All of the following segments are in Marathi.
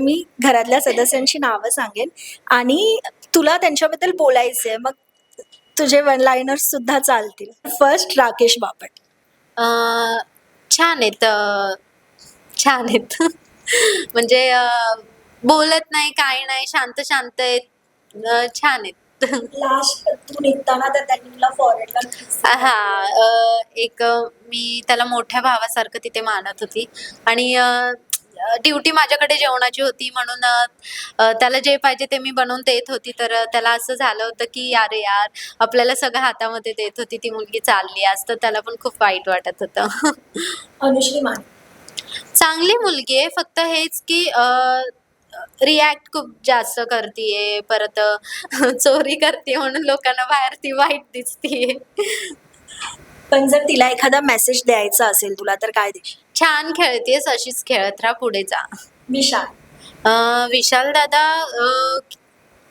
मी घरातल्या सदस्यांची नावं सांगेन. आणि तुला त्यांच्याबद्दल बोलायचं आहे मग तुझे वन लाईनर्स सुद्धा चालतील. फर्स्ट राकेश बापट. अं, छान आहेत अं, छान आहेत. म्हणजे अं, बोलत नाही काही नाही शांत शांत आहेत. अं, छान आहेत. लास्ट तू निघताना तर त्यांनी तुला फॉरेनला हा अं, एक अं, मी त्याला मोठ्या भावासारखं तिथे मानत होती. आणि ड्युटी माझ्याकडे जेवणाची होती म्हणून त्याला जे पाहिजे ते मी बनवून देत होती. तर त्याला असं झालं होतं की अरे यार आपल्याला सगळं हातामध्ये देत होती ती मुलगी चालली. आज तर त्याला पण खूप वाईट वाटत होतं. अनुश्री मान चांगली मुलगी आहे. फक्त हेच की रिॲक्ट खूप जास्त करतीये. परत चोरी करते म्हणून लोकांना बाहेर ती वाईट दिसतीये. पण जर तिला एखादा मेसेज द्यायचा असेल तुला तर काय देशील? छान खेळतेस अशीच खेळत राहा पुढे जा. विशाल. अं, विशाल दादा अं,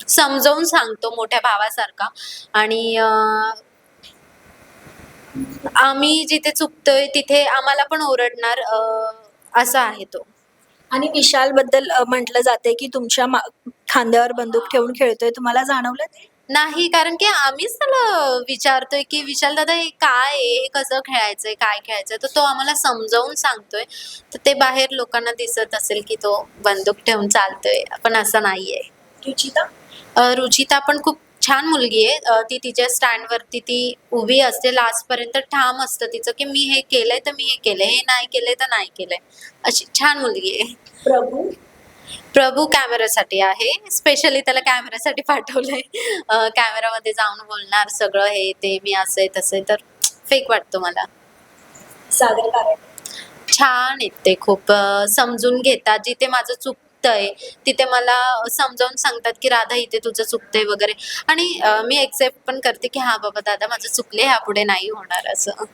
समजावून सांगतो मोठ्या भावासारखा. आणि अं, आम्ही जिथे चुकतोय तिथे आम्हाला पण ओरडणार अं, असा आहे तो. आणि विशाल बद्दल म्हटलं जाते की तुमच्या मा- खांद्यावर बंदूक ठेवून खेळतोय. तुम्हाला जाणवलं ते? नाही कारण की आम्हीच त्याला विचारतोय की विशाल दादा हे काय आहे? हे कसं खेळायचंय? काय खेळायचंय? तर तो आम्हाला समजावून सांगतोय. तर ते बाहेर लोकांना दिसत असेल की तो बंदूक ठेवून चालतोय. पण असं नाहीये. रुचिता? अ, रुचिता पण खूप छान मुलगी आहे. अ, ती तिच्या स्टँडवरती ती उभी असते. लास्ट पर्यंत ठाम असतं तिचं की मी हे केलंय तर मी हे केलंय. हे नाही केलंय तर नाही केलंय. अशी छान मुलगी आहे. प्रभू? प्रभू कॅमेरासाठी आहे. स्पेशली त्याला कॅमेरासाठी पाठवलंय. कॅमेरामध्ये जाऊन बोलणार सगळं हे ते मी असं आहे तसं तर फेक वाटतो मला. सागर छान आहेत ते खूप. समजून घेतात. जिथे माझं चुकतंय तिथे मला समजावून सांगतात की राधा इथे तुझं चुकतंय वगैरे. आणि मी एक्सेप्ट पण करते की हा बाबा दादा माझं चुकले ह्या पुढे नाही होणार असं.